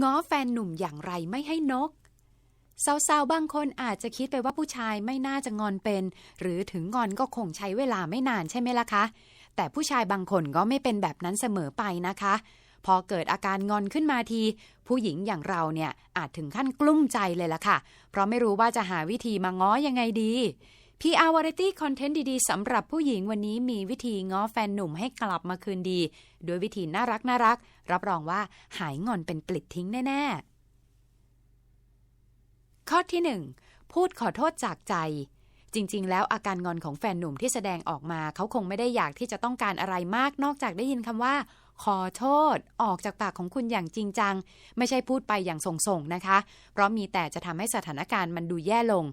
ง้อแฟนหนุ่มอย่างไรไม่ให้นก สาวๆ บางคนอาจจะคิดไปว่าผู้ชายไม่น่าจะงอนเป็น หรือถึงงอนก็คงใช้เวลาไม่นานใช่ไหมล่ะคะ แต่ผู้ชายบางคนก็ไม่เป็นแบบนั้นเสมอไปนะคะ พอเกิดอาการงอนขึ้นมาที ผู้หญิงอย่างเราเนี่ยอาจถึงขั้นกลุ้มใจเลยล่ะค่ะ เพราะไม่รู้ว่าจะหาวิธีมาง้อยังไงดี PR Variety Content ดี ๆ สำหรับผู้หญิงวันนี้มีวิธีง้อแฟนหนุ่มให้กลับมาคืนดี ด้วยวิธีน่ารักน่ารัก รับรองว่าหายงอนเป็นปลิดทิ้งแน่ ๆ ข้อที่ 1 พูดขอโทษจากใจ จริง ๆ แล้วอาการงอนของแฟนหนุ่มที่แสดงออกมา เขาคงไม่ได้อยากที่จะต้องการอะไรมากนอกจากได้ยินคำว่า ขอโทษ ออกจากปากของคุณอย่างจริงจัง ไม่ใช่พูดไปอย่างส่งๆนะคะ เพราะมีแต่จะทำให้สถานการณ์มันดูแย่ลง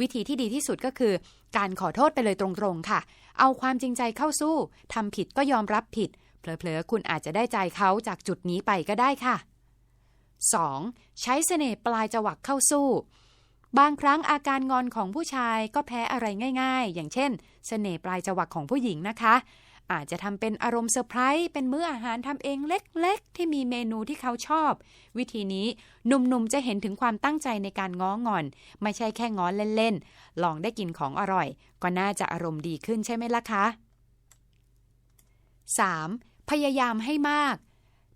วิธีที่ดีที่สุดก็คือ การขอโทษไปเลยตรงๆค่ะ เอาความจริงใจเข้าสู้ทำผิดก็ยอมรับผิดเผลอๆคุณอาจจะได้ใจเขาจากจุดนี้ไปก็ได้ค่ะ 2. ใช้เสน่ห์ปลายจวักเข้าสู้ บางครั้งอาการงอนของผู้ชายก็แพ้อะไรง่าย ๆ อย่างเช่น เสน่ห์ปลายจวักของผู้หญิงนะคะ อาจจะทำเป็นอารมณ์เซอร์ไพรส์เป็นมื้ออาหารทำเองเล็กๆ ที่มีเมนูที่เขาชอบ วิธีนี้หนุ่มๆจะเห็นถึงความตั้งใจในการง้องอน ไม่ใช่แค่ง้อเล่นๆ ลองได้กินของอร่อย ก็น่าจะอารมณ์ดีขึ้นใช่ไหมล่ะคะ 3. พยายามให้มาก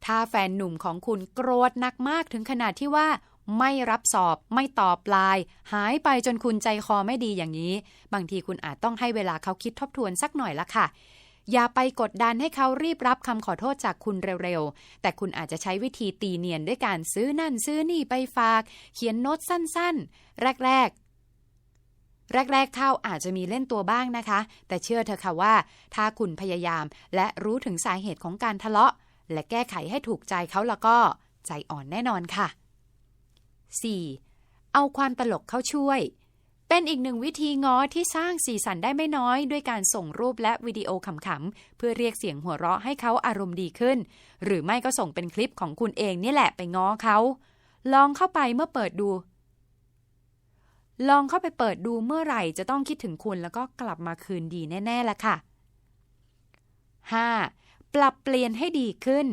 ถ้าแฟนหนุ่มของคุณโกรธหนักมากถึงขนาดที่ว่า ไม่รับสอบ ไม่ตอบไลน์หายไปจนคุณใจคอไม่ดีอย่างนี้ บางทีคุณอาจต้องให้เวลาเขาคิดทบทวนสักหน่อยละค่ะ อย่าไปกดดันให้เขารีบรับคำขอโทษจากคุณเร็วๆ แต่คุณอาจจะใช้วิธีตีเนียนด้วยการซื้อนั่นซื้อนี่ไปฝาก เขียนโน้ตสั้นๆ แรกๆแรก ๆเข้าอาจจะมีเล่นตัวบ้างนะคะ แต่เชื่อเถอค่ะว่า ถ้าคุณพยายามและรู้ถึงสาเหตุของการทะเลาะ และแก้ไขให้ถูกใจเขาแล้วก็ ใจอ่อนแน่นอนค่ะ 4. เอาความตลกเข้าช่วย เป็นอีกหนึ่งวิธีง้อที่สร้างสีสันได้ไม่น้อย ด้วยการส่งรูปและวิดีโอขำๆเพื่อเรียกเสียงหัวเราะให้เขาอารมณ์ดีขึ้น หรือไม่ก็ส่งเป็นคลิปของคุณเองนี่แหละไปง้อเขา ลองเข้าไปเมื่อเปิดดู ลองเข้าไปเปิดดูเมื่อไหร่จะต้องคิดถึงคุณแล้วก็กลับมาคืนดีแน่ๆละค่ะ 5. ปรับเปลี่ยนให้ดีขึ้น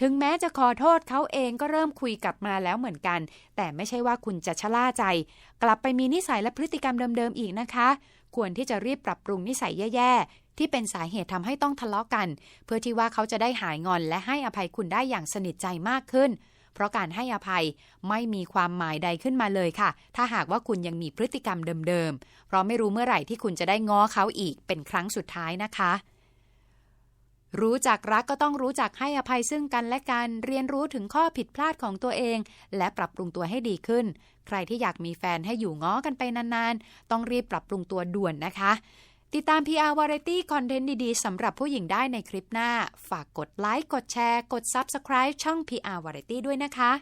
ถึงแม้จะขอโทษเขาเองก็เริ่มคุยกลับมาแล้วเหมือนกัน แต่ไม่ใช่ว่าคุณจะชะล่าใจ กลับไปมีนิสัยและพฤติกรรมเดิมๆอีกนะคะ ควรที่จะรีบปรับปรุงนิสัยแย่ๆ ที่เป็นสาเหตุทำให้ต้องทะเลาะกัน เพื่อที่ว่าเขาจะได้หายงอนและให้อภัยคุณได้อย่างสนิทใจมากขึ้น เพราะการให้อภัยไม่มีความหมายใดขึ้นมาเลยค่ะ ถ้าหากว่าคุณยังมีพฤติกรรมเดิมๆ เพราะไม่รู้เมื่อไหร่ที่คุณจะได้ง้อเขาอีกเป็นครั้งสุดท้ายนะคะ รู้จักรักก็ต้องรู้จักให้อภัยซึ่งกันและกันเรียนรู้ถึงข้อผิดพลาดของตัวเอง และปรับปรุงตัวให้ดีขึ้น ใครที่อยากมีแฟนให้อยู่ง้อกันไปนานๆ ต้องรีบปรับปรุงตัวด่วนนะคะ ติดตาม PR Variety คอนเทนต์ดีๆสำหรับผู้หญิงได้ในคลิปหน้า ฝากกดไลค์กดแชร์ กด Subscribe ช่อง PR Variety ด้วยนะคะ